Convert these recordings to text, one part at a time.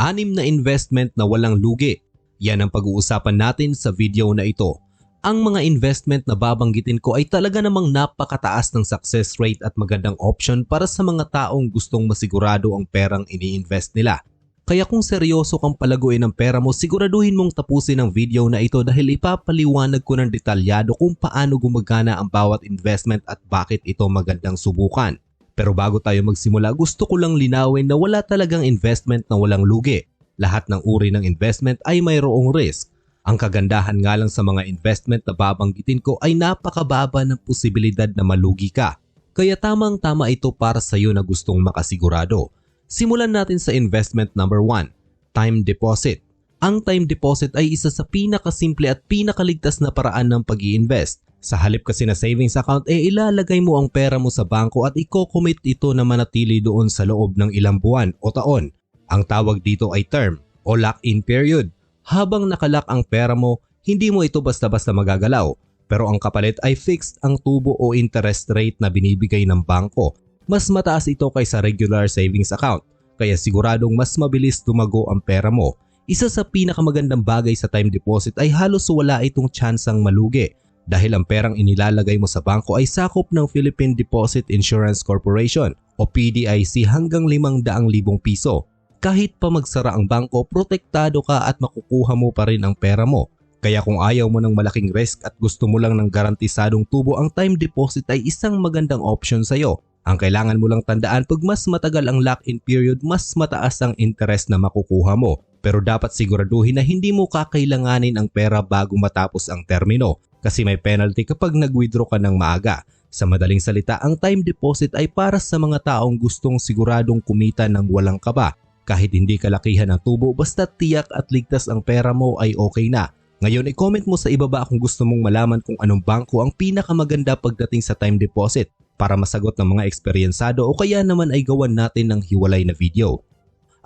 Anim na investment na walang lugi. Yan ang pag-uusapan natin sa video na ito. Ang mga investment na babanggitin ko ay talaga namang napakataas ng success rate at magandang option para sa mga taong gustong masigurado ang perang ini-invest nila. Kaya kung seryoso kang palaguin ang pera mo, siguraduhin mong tapusin ang video na ito dahil ipapaliwanag ko ng detalyado kung paano gumagana ang bawat investment at bakit ito magandang subukan. Pero bago tayo magsimula, gusto ko lang linawin na wala talagang investment na walang lugi. Lahat ng uri ng investment ay mayroong risk. Ang kagandahan nga lang sa mga investment na babanggitin ko ay napakababa ng posibilidad na malugi ka. Kaya tamang tama ito para sa iyo na gustong makasigurado. Simulan natin sa investment number 1, time deposit. Ang time deposit ay isa sa pinakasimple at pinakaligtas na paraan ng pag invest Sa halip kasi na savings account, eh ilalagay mo ang pera mo sa bangko at i-commit ito na manatili doon sa loob ng ilang buwan o taon. Ang tawag dito ay term o lock-in period habang nakalak ang pera mo, hindi mo ito basta-basta magagalaw. Pero ang kapalit ay fixed ang tubo o interest rate na binibigay ng bangko. Mas mataas ito kaysa regular savings account. Kaya siguradong mas mabilis tumago ang pera mo. Isa sa pinakamagandang bagay sa time deposit ay halos wala itong tsansang malugi dahil ang perang inilalagay mo sa bangko ay sakop ng Philippine Deposit Insurance Corporation o PDIC hanggang 500,000 piso kahit pa magsara ang bangko, protektado ka at makukuha mo pa rin ang pera mo. Kaya kung ayaw mo ng malaking risk at gusto mo lang ng garantisadong tubo, ang time deposit ay isang magandang option sa iyo. Ang kailangan mo lang tandaan pag mas matagal ang lock-in period, mas mataas ang interest na makukuha mo. Pero dapat siguraduhin na hindi mo kakailanganin ang pera bago matapos ang termino kasi may penalty kapag nag-withdraw ka ng maaga. Sa madaling salita, ang time deposit ay para sa mga taong gustong siguradong kumita ng walang kaba kahit hindi kalakihan ang tubo basta tiyak at ligtas ang pera mo ay okay na. Ngayon i-comment mo sa ibaba kung gusto mong malaman kung anong bangko ang pinakamaganda pagdating sa time deposit para masagot ng mga eksperyensado o kaya naman ay gawan natin ng hiwalay na video.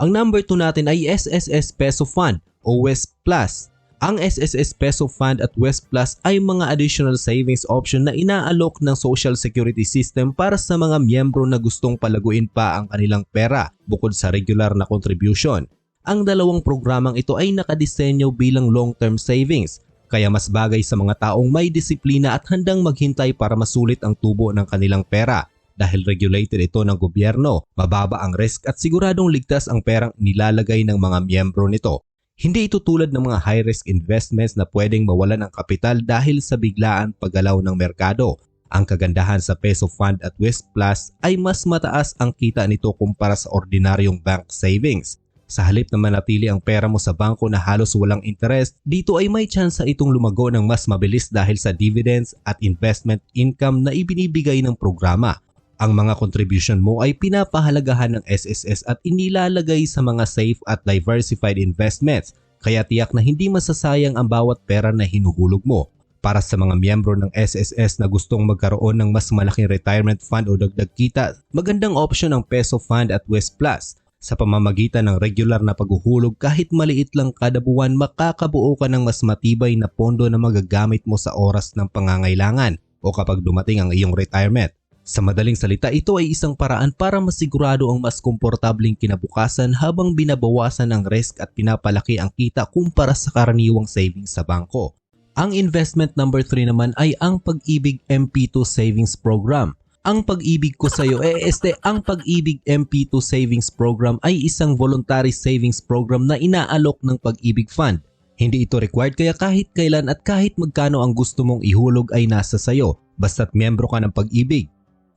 Ang number 2 natin ay SSS Peso Fund o West Plus ang SSS Peso Fund at West Plus ay mga additional savings option na inaalok ng Social Security System para sa mga miyembro na gustong palaguin pa ang kanilang pera bukod sa regular na contribution. Ang dalawang programang ito ay nakadisenyo bilang long-term savings kaya mas bagay sa mga taong may disiplina at handang maghintay para masulit ang tubo ng kanilang pera dahil regulated ito ng gobyerno, mababa ang risk at siguradong ligtas ang perang nilalagay ng mga miyembro nito. Hindi ito tulad ng mga high-risk investments na pwedeng mawalan ng kapital dahil sa biglaan paggalaw ng merkado. Ang kagandahan sa Peso Fund at West Plus ay mas mataas ang kita nito kumpara sa ordinaryong bank savings. Sa halip na manatili ang pera mo sa bangko na halos walang interest, dito ay may tsansa itong lumago ng mas mabilis dahil sa dividends at investment income na ibinibigay ng programa. Ang mga contribution mo ay pinapahalagahan ng SSS at inilalagay sa mga safe at diversified investments kaya tiyak na hindi masasayang ang bawat pera na hinuhulog mo. Para sa mga miyembro ng SSS na gustong magkaroon ng mas malaking retirement fund o dagdag kita, magandang option ang Peso Fund at West Plus. Sa pamamagitan ng regular na paghuhulog kahit maliit lang kada buwan makakabuo ka ng mas matibay na pondo na magagamit mo sa oras ng pangangailangan o kapag dumating ang iyong retirement. Sa madaling salita, ito ay isang paraan para masigurado ang mas komportabling kinabukasan habang binabawasan ang risk at pinapalaki ang kita kumpara sa karaniwang savings sa bangko. Ang investment number 3 naman ay ang Pag-ibig MP2 Savings Program. Ang pag-ibig ko sa iyo, eh este, ang Pag-ibig MP2 Savings Program ay isang voluntary savings program na inaalok ng Pag-ibig Fund. Hindi ito required kaya kahit kailan at kahit magkano ang gusto mong ihulog ay nasa sayo, basta't miyembro ka ng pag-ibig.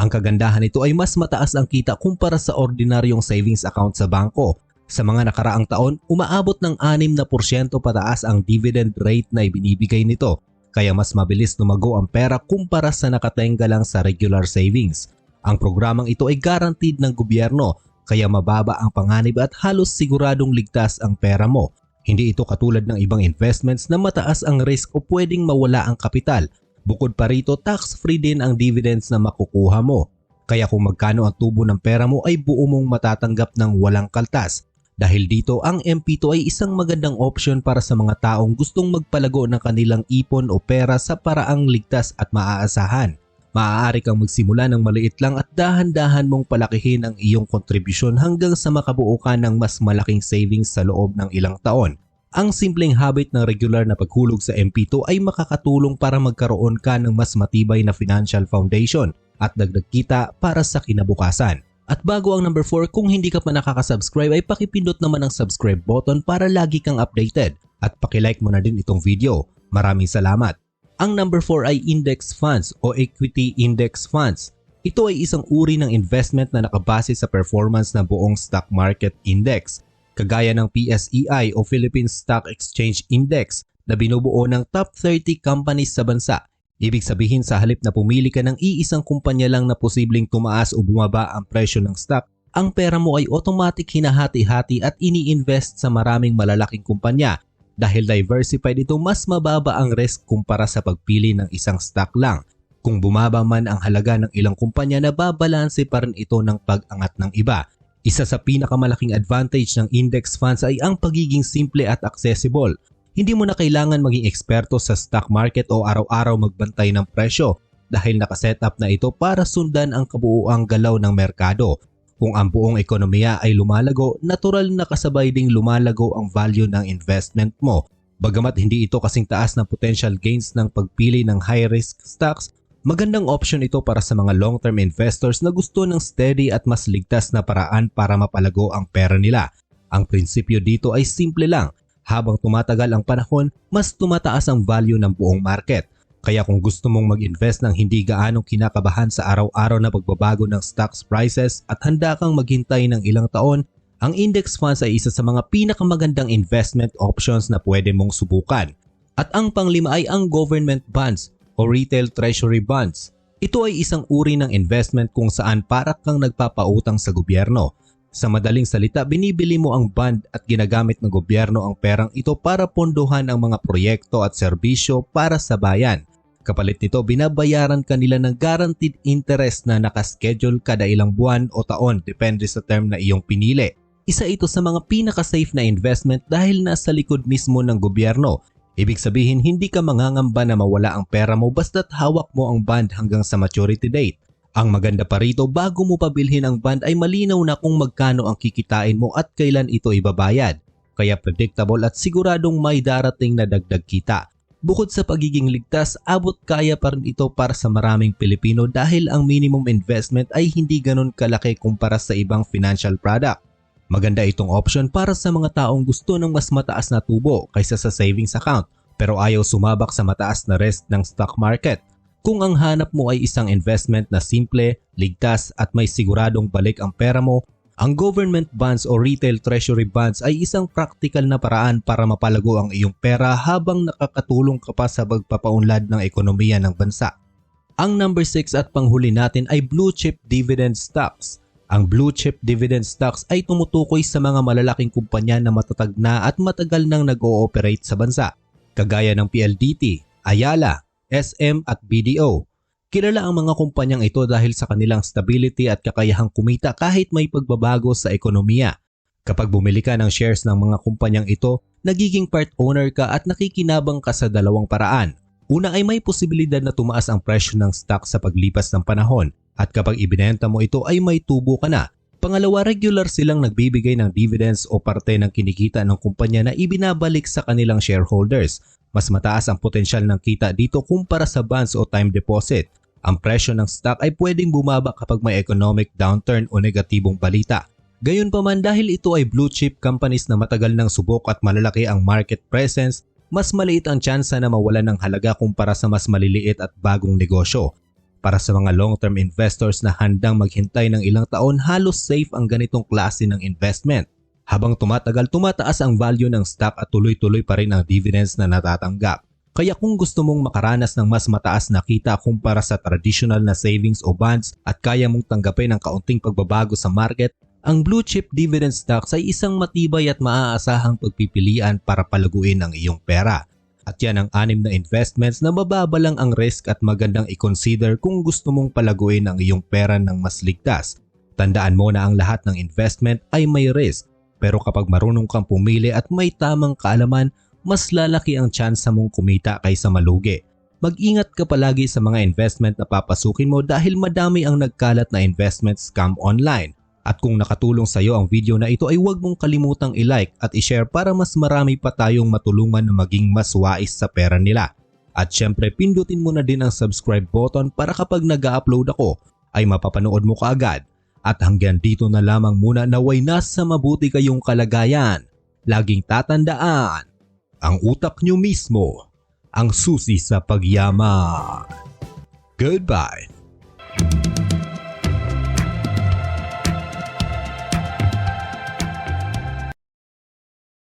Ang kagandahan nito ay mas mataas ang kita kumpara sa ordinaryong savings account sa bangko. Sa mga nakaraang taon, umaabot ng 6% pataas ang dividend rate na ibinibigay nito kaya mas mabilis lumago ang pera kumpara sa nakatenga lang sa regular savings. Ang programang ito ay guaranteed ng gobyerno kaya mababa ang panganib at halos siguradong ligtas ang pera mo. Hindi ito katulad ng ibang investments na mataas ang risk o pwedeng mawala ang kapital Bukod pa rito, tax-free din ang dividends na makukuha mo. Kaya kung magkano ang tubo ng pera mo ay buo mong matatanggap ng walang kaltas. Dahil dito, ang MP2 ay isang magandang option para sa mga taong gustong magpalago ng kanilang ipon o pera sa paraang ligtas at maaasahan. Maaari kang magsimula ng maliit lang at dahan-dahan mong palakihin ang iyong kontribusyon hanggang sa makabuo ka ng mas malaking savings sa loob ng ilang taon. Ang simpleng habit ng regular na paghulog sa MP2 ay makakatulong para magkaroon ka ng mas matibay na financial foundation at dagdag kita para sa kinabukasan. At bago ang number 4, kung hindi ka pa nakakasubscribe ay pakipindot naman ang subscribe button para lagi kang updated at pakilike mo na din itong video. Maraming salamat! Ang number 4 ay index funds o equity index funds. Ito ay isang uri ng investment na nakabase sa performance ng buong stock market index, kagaya ng PSEI o Philippine Stock Exchange Index na binubuo ng top 30 companies sa bansa. Ibig sabihin sa halip na pumili ka ng iisang kumpanya lang na posibleng tumaas o bumaba ang presyo ng stock, ang pera mo ay automatic hinahati-hati at ini-invest sa maraming malalaking kumpanya dahil diversified ito mas mababa ang risk kumpara sa pagpili ng isang stock lang. Kung bumaba man ang halaga ng ilang kumpanya na babalanse pa rin ito ng pag-angat ng iba. Isa sa pinakamalaking advantage ng index funds ay ang pagiging simple at accessible. Hindi mo na kailangan maging eksperto sa stock market o araw-araw magbantay ng presyo dahil nakasetup na ito para sundan ang kabuuang galaw ng merkado kung ang buong ekonomiya ay lumalago, natural na kasabay ding lumalago ang value ng investment mo. Bagamat hindi ito kasing taas ng potential gains ng pagpili ng high-risk stocks, magandang option ito para sa mga long-term investors na gusto ng steady at mas ligtas na paraan para mapalago ang pera nila. Ang prinsipyo dito ay simple lang. Habang tumatagal ang panahon, mas tumataas ang value ng buong market. Kaya kung gusto mong mag-invest ng hindi gaanong kinakabahan sa araw-araw na pagbabago ng stocks prices at handa kang maghintay ng ilang taon, ang index funds ay isa sa mga pinakamagandang investment options na pwede mong subukan. At ang panglima ay ang government bonds o retail treasury bonds. Ito ay isang uri ng investment kung saan para kang nagpapautang sa gobyerno. Sa madaling salita, binibili mo ang bond at ginagamit ng gobyerno ang perang ito para pondohan ang mga proyekto at serbisyo para sa bayan. Kapalit nito, binabayaran kanila ng guaranteed interest na nakaschedule kada ilang buwan o taon depende sa term na iyong pinili. Isa ito sa mga pinaka-safe na investment dahil nasa likod mismo ng gobyerno. Ibig sabihin hindi ka mangangamba na mawala ang pera mo basta't hawak mo ang bond hanggang sa maturity date. Ang maganda pa rito bago mo pabilhin ang bond ay malinaw na kung magkano ang kikitain mo at kailan ito ibabayad. Kaya predictable at siguradong may darating na dagdag kita. Bukod sa pagiging ligtas, abot kaya pa rin ito para sa maraming Pilipino dahil ang minimum investment ay hindi ganun kalaki kumpara sa ibang financial product. Maganda itong option para sa mga taong gusto ng mas mataas na tubo kaysa sa savings account pero ayaw sumabak sa mataas na risk ng stock market. Kung ang hanap mo ay isang investment na simple, ligtas at may siguradong balik ang pera mo, ang government bonds o retail treasury bonds ay isang practical na paraan para mapalago ang iyong pera habang nakakatulong ka pa sa pagpapaunlad ng ekonomiya ng bansa. Ang number 6 at panghuli natin ay blue chip dividend stocks. Ang blue chip dividend stocks ay tumutukoy sa mga malalaking kumpanya na matatag na at matagal nang nag-ooperate sa bansa, kagaya ng PLDT, Ayala, SM at BDO Kilala ang mga kumpanyang ito dahil sa kanilang stability at kakayahang kumita kahit may pagbabago sa ekonomiya. Kapag bumili ka ng shares ng mga kumpanyang ito, nagiging part owner ka at nakikinabang ka sa dalawang paraan. Una ay may posibilidad na tumaas ang presyo ng stock sa paglipas ng panahon at kapag ibinenta mo ito ay may tubo ka na. Pangalawa, regular silang nagbibigay ng dividends o parte ng kinikita ng kumpanya na ibinabalik sa kanilang shareholders. Mas mataas ang potensyal ng kita dito kumpara sa bonds o time deposit ang presyo ng stock ay pwedeng bumaba kapag may economic downturn o negatibong balita. Gayunpaman dahil ito ay blue chip companies na matagal ng subok at malalaki ang market presence, mas maliit ang tsansa na mawala ng halaga kumpara sa mas maliliit at bagong negosyo. Para sa mga long-term investors na handang maghintay ng ilang taon, halos safe ang ganitong klase ng investment. Habang tumatagal, tumataas ang value ng stock at tuloy-tuloy pa rin ang dividends na natatanggap. Kaya kung gusto mong makaranas ng mas mataas na kita kumpara sa traditional na savings o bonds at kaya mong tanggapin ang kaunting pagbabago sa market, ang blue chip dividend stocks ay isang matibay at maaasahang pagpipilian para palaguin ang iyong pera. At yan ang anim na investments na mababa lang ang risk at magandang i-consider kung gusto mong palaguin ang iyong pera ng mas ligtas. Tandaan mo na ang lahat ng investment ay may risk pero kapag marunong kang pumili at may tamang kaalaman, mas lalaki ang tsansa mong kumita kaysa malugi. mag-ingat ka palagi sa mga investment na papasukin mo dahil madami ang nagkalat na investment scam online. At kung nakatulong sa iyo ang video na ito ay huwag mong kalimutang i-like at i-share para mas marami pa tayong matulungan na maging mas wais sa pera nila. At syempre pindutin mo na din ang subscribe button para kapag nag-upload ako ay mapapanood mo kaagad. At hanggang dito na lamang muna naway nasa mabuti kayong kalagayan. Laging tatandaan, ang utak nyo mismo ang susi sa pagyaman. Goodbye.